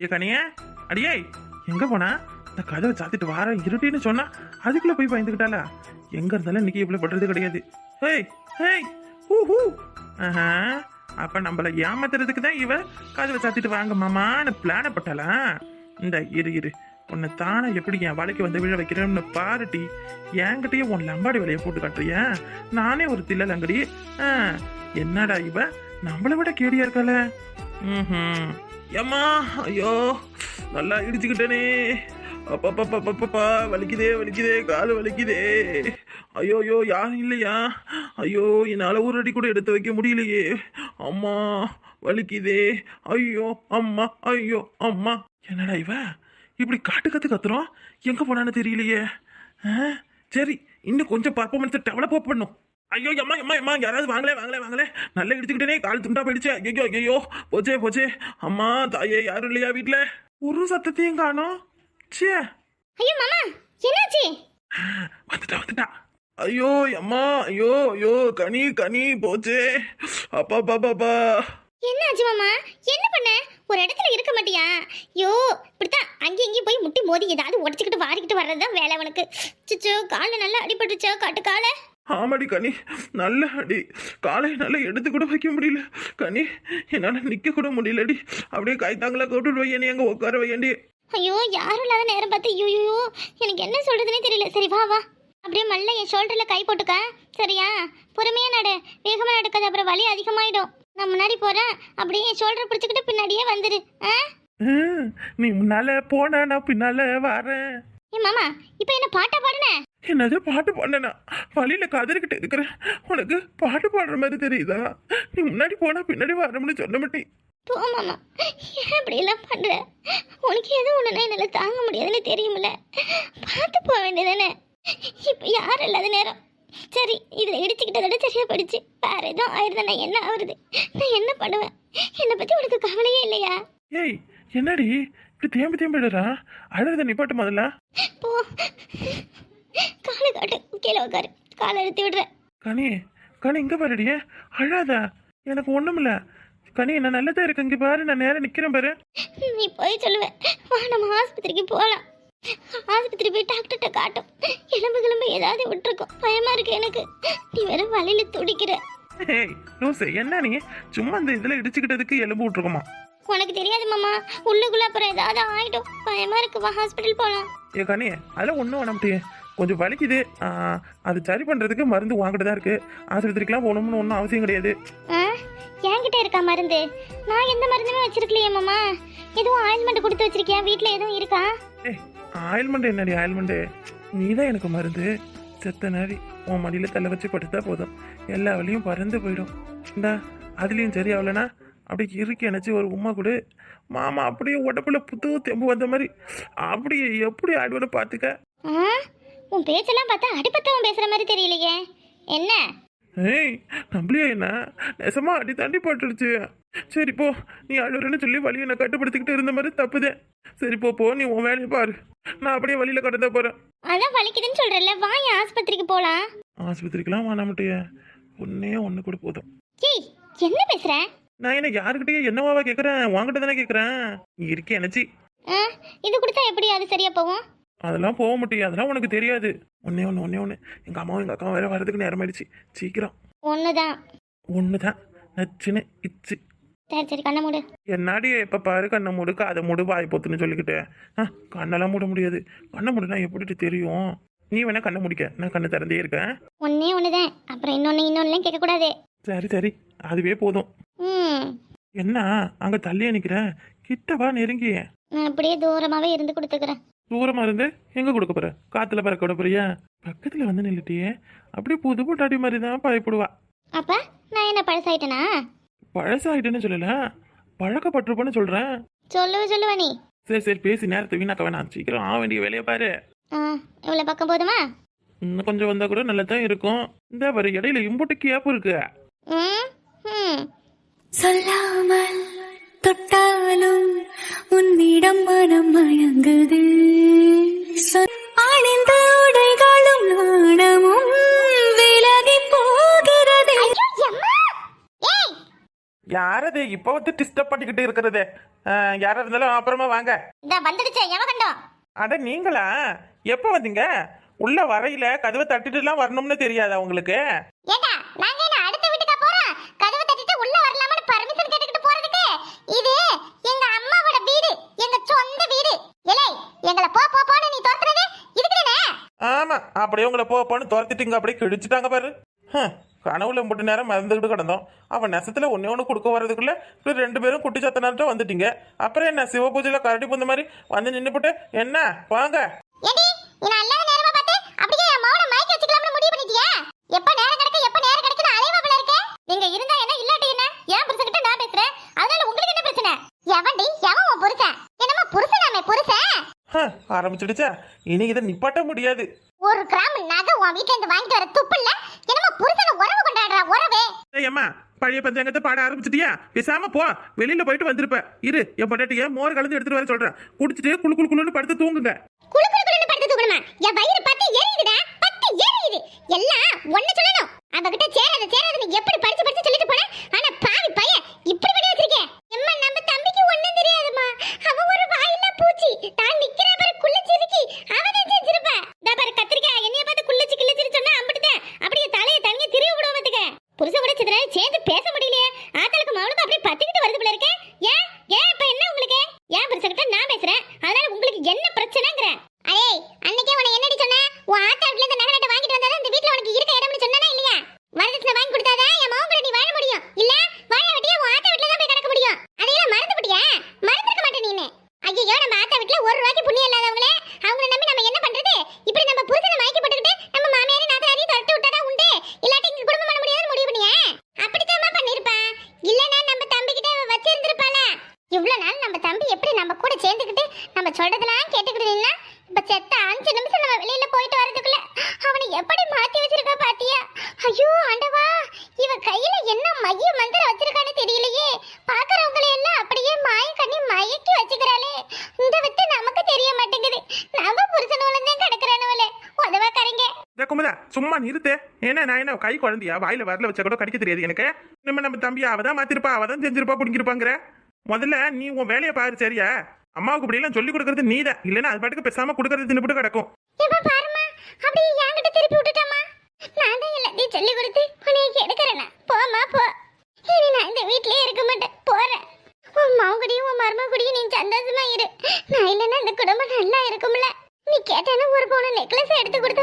ஏ கனியே அடியே எங்க போனா? இந்த கதவை சாத்திட்டு வார இருட்டின்னு சொன்னா அதுக்குள்ள போய் பயந்துக்கிட்டாளா எங்க இருந்தாலும் இன்னைக்கு இவ்வளவு பண்றது கிடையாது. ஹேய் ஹேய் ஹூ ஹூ ஆஹா அப்ப நம்மள ஏமாத்துறதுக்கு தான் இவ கதவை சாத்திட்டு வாங்க மாமான்னு பிளான பட்டாளா? இந்த இரு இரு உன்னை தானே எப்படி என் வலைக்கு வந்து விழ வைக்கிறேன்னு பாருட்டி என்கிட்டயே உன் லம்பாடி வேலையை போட்டு காட்டுறியா? நானே ஒரு தில்லலங்கடி ஆ, என்னடா இவ? நம்மளை விட கேடியா இருக்கல ம் ஏம்மா? ஐயோ நல்லா இடிச்சுக்கிட்டேனே. அப்பப்பப்பப்பப்பா வலிக்குதே வலிக்குதே கால் வலிக்குதே. ஐயோ ஐயோ யாரும் இல்லையா? ஐயோ என்னால் ஒரு அடி கூட எடுத்து வைக்க முடியலையே. அம்மா வலிக்குதே. ஐயோ அம்மா ஐயோ அம்மா. என்னடா இவ? இப்படி காட்டு கற்று கத்துறோம் எங்கே போனான்னு தெரியலையே. ஆ, சரி இன்னும் கொஞ்சம் பர்ஃபார்மன்ஸை டெவலப் பண்ணும். ஐயோ அம்மா அம்மா அம்மா யாராவது வாங்களே வாங்களே வாங்களே. நல்லா இடிச்சுக்கிட்டேனே கால் துண்டா போயிடுச்சு. ஐயோ ஐயோ போச்சே போச்சே. அம்மா தாயே யாரும் இல்லையா வீட்ல? ஒரு சத்தத்தையும் காணோம். சே ஐயோ மாமா என்னாச்சு? வந்துட்டா வந்துட்டா. ஐயோ அம்மா ஐயோ ஐயோ கனி கனி போச்சே. அப்பா அப்பா பாப்பா என்னாச்சு மாமா? என்ன பண்ண? ஒரு இடத்துல இருக்க மாட்டியா? ஐயோ இப்படித்தான் அங்கேயும் இங்கேயும் போய் முட்டி மோதி ஏதாவது உடச்சிக்கிட்டு வாரிக்கிட்டு வர்றதுதான் வேலை உனக்கு சிச்சோ காலில் நல்லா அடிபட்டுச்சோ காட்டு காலை ஆமாடி கனி. நல்ல அடி. காலை நல்லா எடுத்து கூட வைக்க முடியல. கனி என்னால் நிற்க கூட முடியலடி. அப்படியே கைத்தாங்களா கூட்டு வையண்டி அங்கே உட்கார வையண்டி. ஐயோ யாரும் இல்லாத நேரம் பார்த்து ஐயோ எனக்கு என்ன சொல்றதுனே தெரியல. சரி வா வா. அப்படியே மல்ல என் ஷோல்டர்ல கை போட்டுக்க. சரியா? பொறுமையா நடு. வேகமா நடக்காது. அப்புறம் வலி அதிகமாயிடும். நான் முன்னாடி போறேன். அப்படியே என் ஷோல்டர் பிடிச்சிக்கிட்டு பின்னாடியே வந்துரு. ஆ? நீ முன்னால போன நான் பின்னால வரேன். ஏ மாமா இப்போ என்ன பாட்டா பாடுன? என்னது பாட்டு பாடினா வழியில கதறிக்கிட்டு இருக்கிறேன். உனக்கு பாட்டு பாடுற மாதிரி தெரியுதா? நீ முன்னாடி போனா பின்னாடி வரணும்னு சொல்ல மாட்டேன். போ மாமா. ஏன் இப்படி எல்லாம் பண்ற? உனக்கு எதுவும் ஒண்ணுனா என்னால தாங்க முடியாதுன்னு தெரியுமில்ல பார்த்து போக வேண்டியதானே இப்போ யாரும் இல்லாத நேரம். சரி இதில் இடிச்சுக்கிட்டதோட சரியா போயிடுச்சு. வேற எதுவும் ஆயிருந்தா நான் என்ன ஆகுறது நான் என்ன பண்ணுவேன்? என்னை பத்தி உனக்கு கவலையே இல்லையா? ஏய் என்னடி? இப்படி தேம்பி தேம்பிடுறா அழுத நிப்பாட்டு முதல்ல. போ. காலை காட்டு. கீழே உட்காரு காலை அழுத்தி விடுறேன் கனி கனி இங்க பாருடியே அழாத. எனக்கு ஒண்ணுமில்ல. கனி நான் நல்லதா இருக்கு இங்க பாரு நான் நேரம் நிக்கிறேன் பாரு. நீ போய் சொல்லுவேன் வா நம்ம ஆஸ்பத்திரிக்கு போகலாம் ஆஸ்பத்திரி போய் டாக்டர்கிட்ட காட்டும். எலும்பு கிளம்பு ஏதாவது விட்டுருக்கோம். பயமா இருக்கு எனக்கு. நீ வேற வழியில துடிக்கிற. ஏய் லூசு என்ன நீ? சும்மா இந்த இதுல இடிச்சுக்கிட்டதுக்கு எலும்பு விட்டுருக்குமா? உனக்கு தெரியாது மாமா. உள்ளுக்குள்ள அப்புறம் ஏதாவது ஆயிடும். பயமா இருக்கு வா ஹாஸ்பிட்டல் போகலாம் ஏ கனி அதெல்லாம் ஒன்றும் வேணாம் கொஞ்சம் வலிக்குது. அது சரி பண்ணுறதுக்கு மருந்து வாங்கிட்டு தான் இருக்குது ஆஸ்பத்திரிக்கெலாம் போகணும்னு ஒன்றும் அவசியம் கிடையாது. என்கிட்ட இருக்கா மருந்து? நான் எந்த மருந்துமே வச்சிருக்கலையே மாமா. எதுவும் ஆயில்மெண்ட் கொடுத்து வச்சிருக்கியா? வீட்ல எதுவும் இருக்கா? ஏய் ஆயில்மெண்ட் என்னடி ஆயில்மெண்ட்டு நீ தான் எனக்கு மருந்து. செத்த நாரி உன் மடியில் தலை வச்சு படுத்தா போதும். எல்லா வலியும் பறந்து போயிடும். இந்தா அதுலேயும் சரி ஆகலனா அப்படியே இறுக்கி அணைச்சி ஒரு உமா கொடு. மாமா அப்படியே உடம்புல புது தெம்பு வந்த மாதிரி அப்படியே எப்படி ஆடுவோட பார்த்துக்க. உன் பேச்செல்லாம் பார்த்தா அடிப்பத்தவன் பேசுற மாதிரி தெரியலையே. என்ன? ஏய் நம்மளையே என்ன? நெசமா அடி தாண்டி போட்டுடுச்சு. சரி போ நீ அழுறன்னு சொல்லி வழியை நான் கட்டுப்படுத்திக்கிட்டு இருந்த மாதிரி தப்புதே. சரி போ போ நீ உன் வேலையை பாரு. நான் அப்படியே வழியில கடந்த போறேன். அதான் வலிக்குதுன்னு சொல்றல வா என் ஆஸ்பத்திரிக்கு போலாம். ஆஸ்பத்திரிக்கெல்லாம் வேணாம் மாட்டிய. ஒன்னே ஒன்று கூட போதும். ஏய் என்ன பேசுற? நான் என்ன யாருக்கிட்டயே என்னவாவா கேட்குறேன் உன்கிட்ட தானே கேட்குறேன் இருக்கே எனச்சி ஆ இது கொடுத்தா எப்படி? அது சரியா போகும்? அதெல்லாம் போக முடியும் அதெல்லாம் உனக்கு தெரியாது. ஒன்னே ஒன்று ஒன்னே ஒன்று எங்கள் அம்மாவும் எங்கள் அக்காவும் வேற வரதுக்கு நேரம் ஆயிடுச்சு சீக்கிரம். ஒண்ணுதான். ஒன்று தான் நச்சுன்னு இச்சு. சரி சரி கண்ண மூடு. என்னாடி எப்போ பாரு கண்ணை மூடு அதை மூடு வாய் பொத்துன்னு சொல்லிக்கிட்டு. ஆ கண்ணெல்லாம் மூட முடியாது. கண்ணை மூடுனா எப்படி தெரியும்? நீ வேணா கண்ணை முடிக்க. நான் கண்ணை திறந்தே இருக்கேன். ஒன்னே ஒண்ணுதான். அப்புறம் இன்னொன்னு இன்னொன்னுலாம் கேட்க கூடாது சரி சரி. அதுவே போதும். என்ன? அங்கே தள்ளியே நிற்கிறேன் கிட்டவா நெருங்கி. நான் அப்படியே தூரமாவே இருந்து கொடுத்துக்கிறேன். தூரமா இருந்து எங்க கொடுக்க போற? காத்துல பறக்க விட போறியா? பக்கத்துல வந்து நின்றுட்டியே அப்படியே புது பொட்டாடி மாதிரி தான் பயப்படுவா. அப்ப நான் என்ன பழசாயிட்டேனா? பழசாயிட்டுன்னு சொல்லல. பழக்கப்பட்டிருப்பேன்னு சொல்றேன். சொல்லுவ சொல்லுவ நீ. சரி சரி பேசி நேரத்தை வீணாக்க வேணாம். சீக்கிரம் ஆக வேண்டிய வேலையை பாரு. ஆ இவ்வளோ பக்கம் போதுமா? இன்னும் கொஞ்சம் வந்தா கூட நல்லா தான் இருக்கும். இந்த பாரு இடையில இம்புட்டு கேப்பு இருக்கு. சொல்லாமல் தொட்டாலும் உன்னிடம் மனம் மயங்குது. அணிந்த உடைகளும் நாணமும் விலகி போகிறது. ஐயோ, எம்மா! ஏய் யாரது? இப்போ வந்து டிஸ்டர்ப் பண்ணிக்கிட்டு இருக்கிறது. யாரா இருந்தாலும் அப்புறமா வாங்க. இந்த வந்துடுச்சே எவகண்டம் அட நீங்களா? எப்போ வந்தீங்க? உள்ள வரையில கதவை தட்டிட்டுலாம் வரணும்னு தெரியாதா உங்களுக்கு? ஏண்டா நாங்க என்ன அடுத்த வீட்டுக்கா போறோம் கதவை தட்டிட்டு உள்ள வரலாம்னு பர்மிஷன் கேட்டுக்கிட்டு போறதுக்கு இது எங்க அம்மாவோட வீடு எங்க சொந்த வீடு ஏலே எங்களை போ போ போன்னு நீ துரத்துறது இதுக்குதானே ஆமா அப்படியே உங்களை போ போன்னு துரத்திட்டுங்க அப்படியே கிழிச்சிட்டாங்க பாரு. கனவுல முட்டு நேரம் மறந்துக்கிட்டு கிடந்தோம். அவன் நெசத்துல ஒன்னே ஒன்று கொடுக்க வர்றதுக்குள்ள ரெண்டு பேரும் குட்டி சத்தனார்ட்ட வந்துட்டீங்க. அப்புறம் என்ன சிவ பூஜையில கரடி புந்த மாதிரி வந்து நின்றுபிட்டு என்ன வாங்க. நேரமா எப்ப நேரம் கிடைக்க எப்ப நேரம் கிடைக்குன்னு அலைவாப்ல இருக்க. நீங்க இருந்தா என்ன இல்லாட்டி என்ன? ஏன் புருஷன்கிட்ட நான் பேசுறேன். அதனால உங்களுக்கு என்ன பிரச்சனை? எவன்டி எவன் புருஷன்? என்னமா புருஷன் ஆரம்பிச்சிடுச்சா? இனி இதை நிப்பாட்ட முடியாது. ஒரு கிராம் நகை உன் வீட்ல இருந்து வாங்கிட்டு வர துப்பு இல்ல என்னமா புருஷனை உறவு கொண்டாடுற உறவே? ஏய் அம்மா பழைய பஞ்சாங்கத்தை பாட ஆரம்பிச்சிட்டியா? பேசாம போ வெளியில போயிட்டு வந்திருப்ப. இரு என் பொண்டாட்டிய மோர் கலந்து எடுத்துட்டு வர சொல்றேன். குடிச்சிட்டு குளு குளு குளுன்னு படுத்து தூங்குங்க. குளு குளு குளுன்னு படுத்து தூக்கணுமா என் வயிறு பத்து எரியுதுடா பத்து எரியுது. எல்லாம் ஒண்ணு சொல்லணும். அவகிட்ட சேராத சேராதுன்னு எப்படி படிச்சு படிச்சு சொல்லிட்டு போன? ஆனா பாவி பையன் இப்படி பண்ணி வச்சிருக்கேன் எம்மா நம்ம தம்பிக்கு ஒண்ணும் தெரியாதுமா அவ ஒரு பூச்சி. தான் நிக்கிற பாரு குள்ளச்சிருக்கி அவனே செஞ்சிருப்பா இந்த பாரு கத்திரிக்காய் என்னைய பார்த்து குள்ளச்சி கிள்ளச்சின்னு சொன்னா அம்பிட்டுதான் அப்படியே தலையை தனியா திருவி விடுவோம் புருஷ கூட சிதற சேர்ந்து பேச முடியலையே ஆத்தலுக்கு மௌனுக்கு அப்படியே பத்திக்கிட்டு வருது போல இருக்கே ஏன் ஏன் இப்ப என்ன உங்களுக்கு ஏன் புருஷகிட்ட நான் பேசுறேன் அதனால உங்களுக்கு என்ன பிரச்சனைங்கிறேன் அடே அன்னைக்கே உன என்னடி சொன்ன உன் ஆத்தா வீட்ல இருந்து நகை நட்டு வாங்கிட்டு வந்தாதான் இந்த வீட்ல உனக்கு இருக்க இடம்னு சொன்னனா இல்லையா வரதட்சணை வாங்கி கொடுத்தாதான் என் மகன் கூட நீ வாழ முடியும் இல்ல வாழ வெட்டியா உன் ஆத்தா வீட்ல தான் போய் கிடக்க முடியும் அதையெல்லாம் மறந்து விட்டியா மறந்துருக்க மாட்டேன் நீனு ஐயோ நம்ம ஆத்தா வீட்ல ஒரு ரூபாய்க்கு புண்ணியம் இல்லாதவங்களே அவங்கள நம்பி நம்ம என்ன பண்றது இப்படி நம்ம புருஷனை மயக்கி போட்டுக்கிட்டு நம்ம மாமியாரையும் நாத்தனாரையும் தரட்டு விட்டாடா உண்டு இல்லாட்டி இங்க குடும்பம் பண்ண முடியாதுன்னு முடிவு பண்ணியா அப்படித்தாம்மா பண்ணிருப்பா இல்லனா நம்ம தம்பி கிட்ட வச்சிருந்திருப்பாள இவ்வளவு நாள் நம்ம தம்பி எப்படி நம்ம கூட சேர்ந்துக்கிட்டு நம்ம சொல்றதெல்லாம் கேட்டுக்கிட்டு நின்னா இப்ப செத்த அஞ்சு நிமிஷம் நம்ம வெளியில போயிட்டு வரதுக்குள்ள அவனை எப்படி மாத்தி வச்சிருக்கா பாத்தியா ஐயோ ஆண்டவா இவ கையில என்ன மைய மந்திரம் வச்சிருக்கான்னு தெரியலையே பாக்குறவங்களை எல்லாம் அப்படியே மாய கண்ணி மயக்கி வச்சுக்கிறாளே இந்த வித்து நமக்கு தெரிய மாட்டேங்குது நம்ம புருஷனோட தான் கிடக்குறானவளே உதவ கரைங்க இந்த குமுதா சும்மா நிறுத்து. ஏன்னா நான் என்ன கை குழந்தையா? வாயில வரல வச்சா கூட கடிக்க தெரியாது எனக்கு. நம்ம நம்ம தம்பியா அவ தான் மாத்திருப்பா அவ தான் செஞ்சிருப்பா பிடிங்கிருப்பாங்கிற. முதல்ல நீ உன் வேலையை பாரு சரியா? அம்மாவுக்கு இப்படி எல்லாம் சொல்லி கொடுக்கறது நீதான் இல்லைன்னா அது பாட்டுக்கு பேசாம கொடுக்கறது தின்னுபிட்டு கிடக்கும். என்கிட்ட திருப்பி விட்டுட்டாமா நான் தான் எல்லாத்தையும் சொல்லி கொடுத்து உன்னைய கெடுக்கிறேனா போமா போ. இனி நான் இந்த வீட்லயே இருக்க மாட்டேன். போறேன். உன் மகடியும் உன் மருமகுடியும் நீ சந்தோஷமா இரு. நான் இல்லைன்னா இந்த குடும்பம் நல்லா இருக்கும்ல. நீ கேட்டேன்னு ஒரு பவுன் நெக்லஸ் எடுத்து கொடுத்த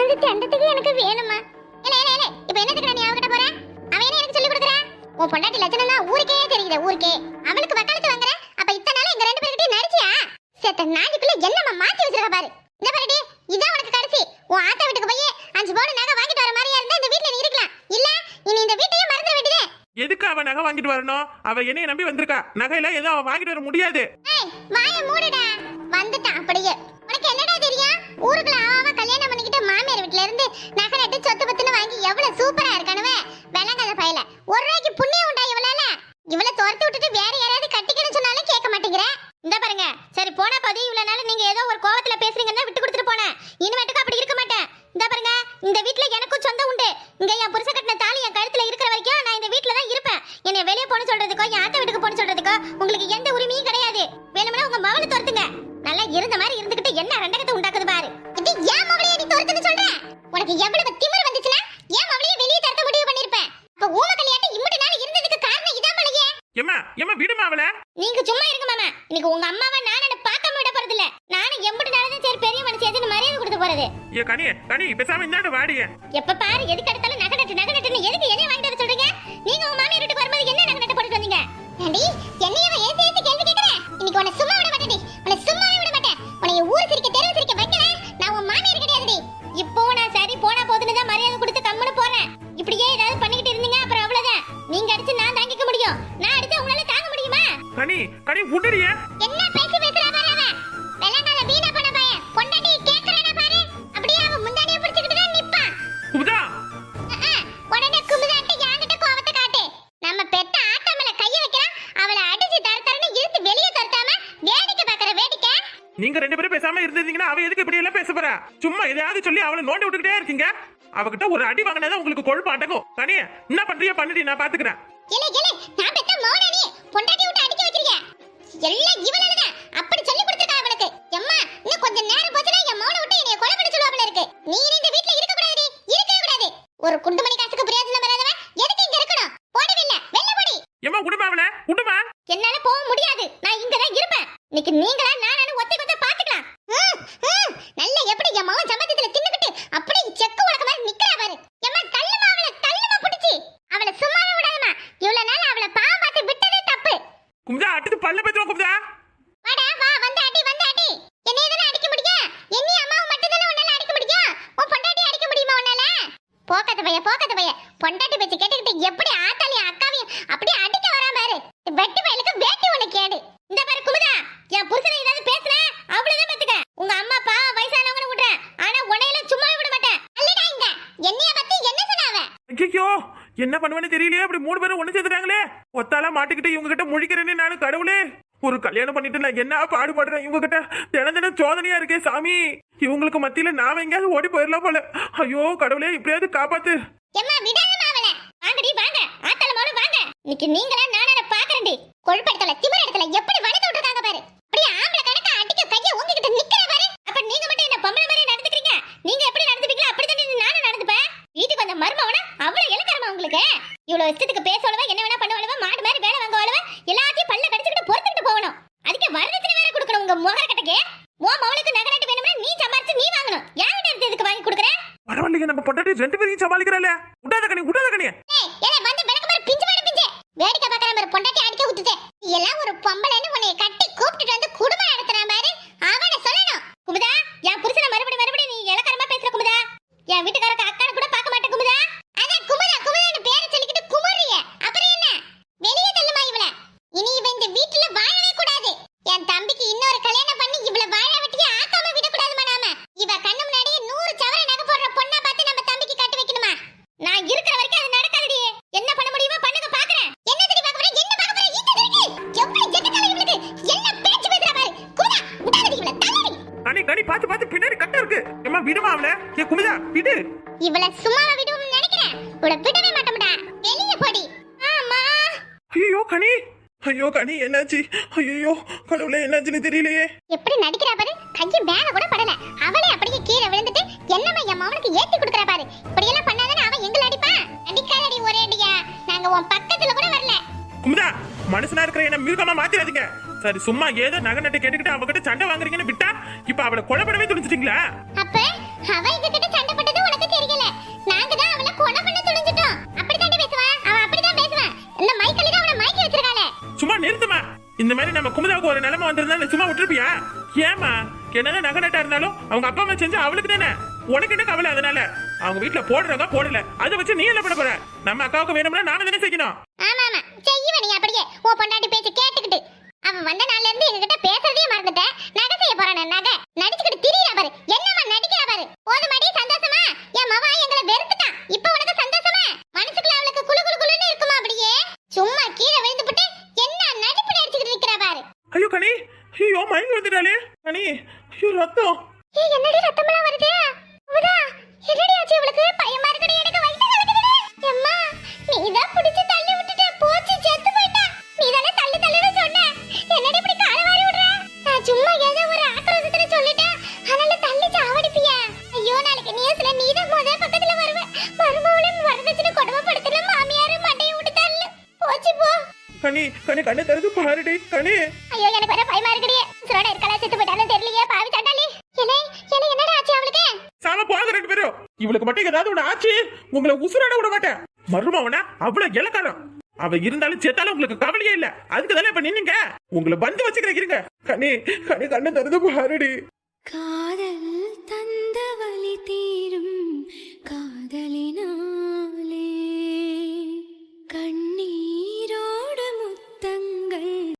அந்த தண்டத்துக்கு எனக்கு வேணுமா ஏலே, ஏலே, ஏலே, இப்ப என்னத்துக்கு நீ அவகிட்ட போற? அவன் என்ன எனக்கு சொல்லி கொடுக்குறா? உன் பொண்டாட்டி லட்சணம் தான் ஊருக்கே தெரியுது ஊருக்கே. அவளுக்கு வக்காலத்து வாங்குற? அப்ப இத்தனை நாள் எங்க ரெண்டு பேர்கிட்டயும் நடிச்சியா? செத்த நாட்டுக்குள்ள என்னம்மா மாத்தி வச்சிருக்க பாரு. இந்த பாருடி இதான் உனக்கு கடைசி. உன் ஆத்தா வீட்டுக்கு போய் அஞ்சு பவுன் நகை வாங்கிட்டு வர மாதிரியா இருந்தா இந்த வீட்ல நீ இருக்கலாம். இல்ல இனி இந்த வீட்டையே மறந்துட வேண்டியதே. எதுக்கு அவ நகை வாங்கிட்டு வரணும்? அவ என்னைய நம்பி வந்திருக்கா. நகையில எதுவும் அவ வாங்கிட்டு வர முடியாது. வாய மூடுடா. வந்துட்டான் அப்படியே. உனக்கு என்னடா தெரியும்? ஊருக்குள்ள ஆவாம வீட்ல இருந்து நகை நட்டு சொத்து பத்துன்னு வாங்கி எவ்வளவு சூப்பரா இருக்கானுவே? விளங்காத பயல. ஒரு ரூபாய்க்கு புண்ணியம் உண்டா இவளால? இவள துரத்து விட்டுட்டு வேற யாராவது கட்டிக்கணும்னு சொன்னாலும் கேட்க மாட்டேங்கிற. இந்த பாருங்க. சரி போனா பாதி இவ்வளவு நாள் நீங்க ஏதோ ஒரு கோவத்துல பேசுறீங்கன்னா விட்டு கொடுத்துட்டு போனேன். இனிமேட்டுக்கு அப்படி இருக்க மாட்டேன். இந்த பாருங்க. இந்த வீட்ல எனக்கும் சொந்தம் உண்டு. இங்க என் புருஷ கட்டின தாலி என் கழுத்துல இருக்கிற வரைக்கும் நான் இந்த வீட்ல தான் இருப்பேன். என்னை வெளியே போன சொல்றதுக்கோ என் ஆத்த வீட்டுக்கு போன சொல்றதுக்கோ உங்களுக்கு எந்த உரிமையும் கிடையாது. வேணும்னா உங்க மகளை துரத்துங்க. நல்லா இருந்த மாதிரி இருந்துக்கிட்டு உனக்கு எவ்வளவு திமிர் வந்துச்சுன்னா ஏன் மவளைய வெளியே துரத்த முடிவு பண்ணிருப்பேன்? அப்ப ஊம கல்யாணம் இம்புட்டு நாள் இருந்ததுக்கு காரணம் இதான் மலையே. ஏமா ஏமா விடுமா அவளை? நீங்க சும்மா இருங்க மாமா. இன்னைக்கு உங்க அம்மாவை நான் என்ன பார்க்காம விட போறது இல்ல. நானும் எம்புட்டு நாள் சரி பெரிய மனுஷன் மரியாதை கொடுத்து போறது. ஏ கனி கனி பேசாம இந்தாண்டு வாடிய. எப்ப பாரு எதுக்கு எடுத்தாலும் நகை நட்டு நகை நட்டுன்னு எதுக்கு என்னைய வாங்கிட்டு வர சொல்றீங்க? நீங்க உங்க மாமியார் வீட்டுக்கு வரும்போது என்ன நகை நட்டு போட்டுட்டு வந்தீங்க? ஏண்டி என்னைய ஏத்து ஏத்து கேள்வி கேக்குற? இன்னைக்கு உன்னை சும்மா விட மாட்டேன் உன்னை சும்மாவே விட மாட்டேன். உன்னை ஊர் சிரிக்க உடறிய என்ன பேசி பேசுறா பாரு அவன். வெள்ளங்கால வீணா போன பையன். பொண்டாட்டி கேக்குறானா பாரு. அப்படியே அவன் முந்தானிய பிடிச்சுக்கிட்டு தான் நிப்பான். குமுதா! உடனே குமுதாட்ட என்கிட்ட கோவத்தை காட்டு. நம்ம பெத்த ஆத்தா மேல கைய வைக்கிறான் அவளை அடிச்சு தர தரன்னு இழுத்து வெளியே தரத்தாம வேடிக்கை பாக்குற வேடிக்கை. நீங்க ரெண்டு பேரும் பேசாம இருந்திருந்தீங்கன்னா அவ எதுக்கு இப்படி எல்லாம் பேச போறா? சும்மா எதையாவது சொல்லி அவளை நோண்டி விட்டுக்கிட்டே இருக்கீங்க. அவகிட்ட ஒரு அடி வாங்கினதான் உங்களுக்கு கொழுப்பு அடங்கும். என்ன பண்றியோ பண்ணுடி நான் பாத்துக்கிறேன். பல்ல பேத்துவா குமுதா வாடா வா வந்து அடி வந்து அடி. என்னைய தானே அடிக்க முடியும்? என்னைய அம்மாவை மட்டும் தானே உன்னால அடிக்க முடியும்? உன் பொண்டாட்டி அடிக்க முடியுமா உன்னால? போக்காத பைய போக்காத பைய பொண்டாட்டி பேச்சு கேட்டுக்கிட்டு எப்படி ஆத்தாலையும் அக்காவையும் அப்படியே அடிக்க வரா பாரு. வெட்டு வயலுக்கு வேட்டி உனக்கு கேடு. இந்த பாரு குமுதா என் புருஷனை ஏதாவது பேசுன அவ்வளவுதான் பாத்துக்க உங்க அம்மா அப்பா வயசானவங்க விடுறேன் ஆனா உன்னையில சும்மாவே விட மாட்டேன். அல்லடா இங்க. என்னைய பத்தி என்ன சொன்னாவ? ஐயோ என்ன பண்ணுவேன்னு தெரியலையே அப்படி மூணு பேரும் ஒண்ணு சேர்த்துட்டாங்களே ஒத்தால மாட்டிக்கிட்டு இவங்க கிட்ட முழிக்கிறேன்னு நானும் கடவுளே. ஒரு கல்யாணம் பண்ணிட்டு நான் என்ன பாடுபடுறேன்? இவங்க கிட்ட தினம் தினம் சோதனையா இருக்கே சாமி. இவங்களுக்கு மத்தியில நாம எங்கேயாவது ஓடி போயிடலாம் போல. ஐயோ கடவுளே இப்படியாவது காப்பாத்து. எம்மா விடாதம்மா அவளை வாங்கடி வாங்க. ஆத்தல மோடு வாங்க. இன்னைக்கு நீங்களா நானே பாக்குறேன்டி கொழுப்படத்துல திமிர இடத்துல எப்படி வளைத்து விட்டுருக்காங்க பாரு. அப்படியே ஆம்பளை கணக்கா அடிக்க கைய ஊங்கிக்கிட்டு நிக்கிற பாரு. அப்ப நீங்க மட்டும் என்ன பொம்பளை மாதிரி நடந்துக்கிறீங்க நீங்க எப்படி நடந்துப்பீங்களோ அப்படி தானே நானும் நடந்துப்பேன் வீட்டுக்கு வந்த மருமவன அவ்வளவு இலக்கரமா உங்களுக்கு இவ்வளவு இஷ்டத்துக்கு பேசவளவ என்ன வேணா பண்ணுவளவ மாடு மாதிரி வேலை வாங்கவளவ எல்லாத்தையும் பல்ல கடிச்சுக்கிட்டு பொறுத்துக்கிட்டு போகணும். அதுக்கு வரதட்சணை வேற கொடுக்கணும் உங்க முகர கட்டக்கே. உன் மவளுக்கு நகரட்டு வேணும்னா நீ சம்பாரிச்சு நீ வாங்கணும். யார் இதுக்கு வாங்கி கொடுக்குறேன் பரவாயில்லைங்க நம்ம பொட்டாட்டி ரெண்டு பேரையும் சமாளிக்கிறல்ல ஏமா விடுமா அவளை? ஏ குமுதா விடு. இவள சும்மா விடுவோம்னு நினைக்கிறேன். இவள விடவே மாட்டோம்டா வெளிய போடி. ஆமா. ஐயோ கனி. ஐயோ கனி என்னாச்சு? ஐயோ கடவுளே என்னாச்சுன்னு தெரியலையே. எப்படி நடிக்கிறா பாரு? கைய மேல கூட படல. அவளே அப்படியே கீழே விழுந்துட்டு என்னம்மா என் மவனுக்கு ஏத்தி கொடுக்குறா பாரு. இப்படி எல்லாம் பண்ணாதானே அவன் எங்களை அடிப்பான் அடிக்காதடி ஒரே அடியா. நாங்க உன் பக்கத்துல கூட வரல. குமுதா மனுஷனா இருக்கிற என்ன மிருகமா மாத்திராதீங்க. சரி சும்மா ஏதோ நகை நட்டு கேட்டுக்கிட்டு அவகிட்ட சண்டை வாங்குறீங்கன்னு விட்டா இப்ப அவளை கொலை பண்ணவே துணிச்சிட்டீங்களா அவ எங்க கிட்ட சண்டை போட்டது உனக்கு தெரியல. நாங்க தான் அவளை கொலை பண்ண துணிஞ்சிட்டோம். அப்படித்தானே பேசுவான் அவன் அப்படிதான் பேசுவான் இந்த மைக்கேல தான் அவளை மயக்கி வச்சிருக்காளே. சும்மா நிறுத்துமா. இந்த மாதிரி நம்ம குமுதாவுக்கு ஒரு நிலைமை வந்திருந்தா சும்மா விட்டுருப்பியா? ஏமா என்னதான் நகை இருந்தாலும் அவங்க அப்பா அம்மா செஞ்சு அவளுக்கு தானே? உனக்கு என்ன கவலை அதனால? அவங்க வீட்டுல போடுறாங்க போடல. அதை வச்சு நீ என்ன பண்ண போற? நம்ம அக்காவுக்கு வேணும்னா நாம தானே செய்யணும். ஆமா ஆமா செய்வ நீ அப்படியே. உன் பொண்டாட்டி பேச்சு கேட்டுக்கிட்டு. அவன் வந்த நாள்ல இருந்து எங்ககிட்ட பேசுறதே மறந்துட்டேன் நகை செய்ய போறானே நகை. நடிச்சுக்கிட்டு திரியறா பாரு. நடிக்கிறா பாரு போதுமாடி சந்தோஷமா? என் மவா எங்களை வெறுத்துட்டான் இப்போ உனக்கு சந்தோஷமா? மனசுக்குள்ள அவளுக்கு குளு குளு குளுன்னு இருக்குமா அப்படியே? சும்மா கீழே விழுந்துபிட்டு என்ன நடிப்பு நடிச்சுக்கிட்டு நிக்கிறா பாரு. ஐயோ கனி. ஐயோ மயங்கி வந்துட்டாளே கனி. ஐயோ ரத்தம். ஏய் என்னடி ரத்தமெல்லாம் இவளுக்கு மட்டும் ஏதாவது ஒண்ணு ஆச்சு? உங்களை உசுராட விட மாட்டேன். மருமவனா அவ்வளவு இலக்காரம் அவ இருந்தாலும் செத்தாலும் உங்களுக்கு கவலையே இல்ல. அதுக்கு தானே இப்ப நின்னுங்க? உங்களை பந்து வச்சுக்கிறேன் இருங்க. கண்ணே கண்ணே கண்ணு தருது பாருடி. காதல் தந்த வழி தீரும் காதலினாலே. கண்ணீர்